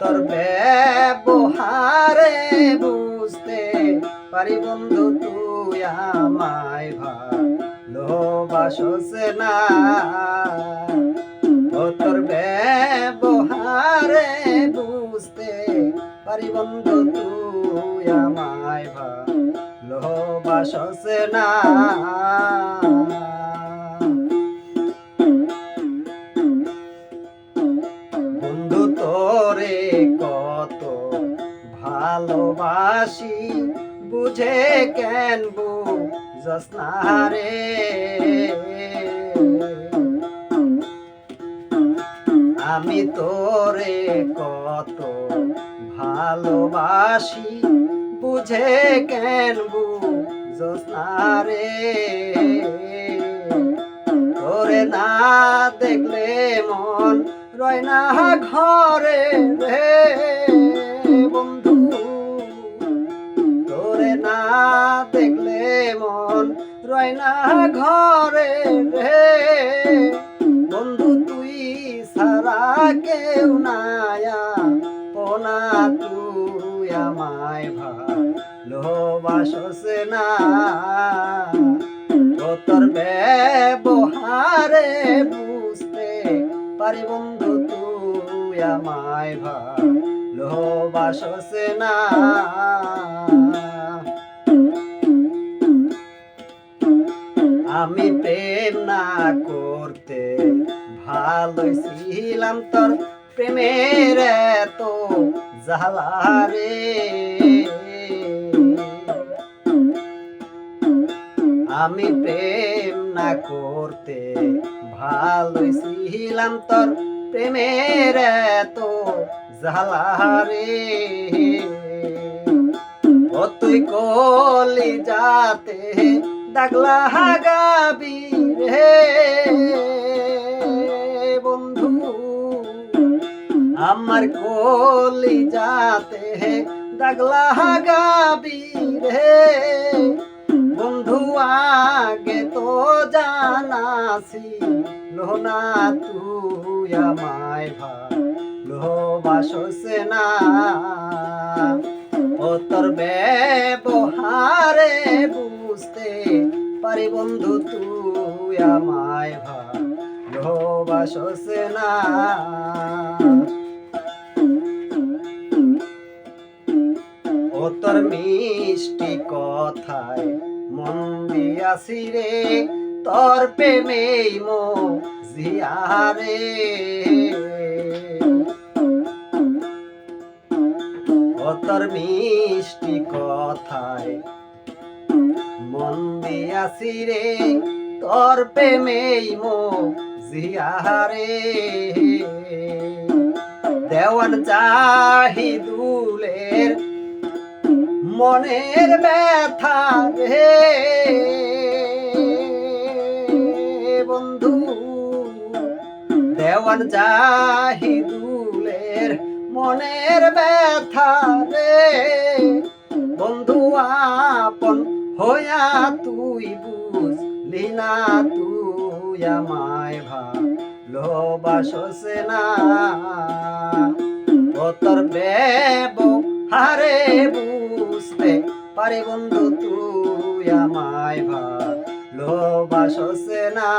তোর ব্যবহারে বুঝতে পারি বন্ধু তুই আমায় ভালোবাসস না। তোর ব্যবহারে বুঝতে পারি বন্ধু তুই আমায় ভালোবাসস না। কত ভালোবাসি, বুঝে কেন বুঝস না রে আমি তোরে কত ভালোবাসি, বুঝে কেন বুঝস না রে তোরে না দেখলে মন রয় না ঘরে বন্ধু। তোরে না দেখলে মন রয় না ঘরে রে। বন্ধু, তুই সারা কেউ নায়া পোনা, তুই আমায় ভালোবাসস না। তোর ব্যবহারে বুঝতে পারি বন্ধু, তুই আমায় ভালোবাসস না। আমি প্রেম না করতে ভালোই ছিলাম তোর প্রেমের তো জালারে আমি প্রেম না করতে ভালো ছিলাম তোর প্রেমের তো জালারে ও তুই কলি যাতে দাগলা হাগাবি রে। বন্ধু, আমার কলি যাতে দাগলা হাগাবি রে। বন্ধু, আগে তো জানাসি লোনা তুই আমায় ভালোবাসস না। ও তোর ব্যবহারে বুঝতে পারি বন্ধু, তুই আমায় ভালোবাসস না। ও তোর মিষ্টি কথায় মন দিয়াছি রে, তোর প্রেমেই মো জিয়ারে তোর মিষ্টি কথায় মন দিয়াছি রে, তোর প্রেমেই মো জিয়ারে দেওয়ান চাহিদুলের মনের ব্যথা রে বন্ধু, দেওয়ান জাহিদুলের মনের ব্যথা রে। বন্ধু, আপন হইয়া তুই বুঝলি না, তুই আমায় ভালোবাসস না। তোর ব্যবহারে বুঝতে পারি বন্ধু, তুই আমায় ভালোবাসস না।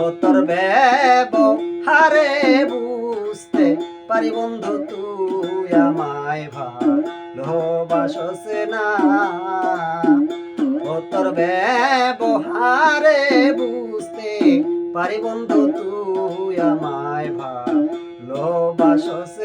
ও তোর ব্যবহারে বুঝতে পারি বন্ধু, তুই আমায় ভালোবাসস না। ও তোর ব্যবহারে বুঝতে পারি বন্ধু, তুই আমায় ভালোবাসস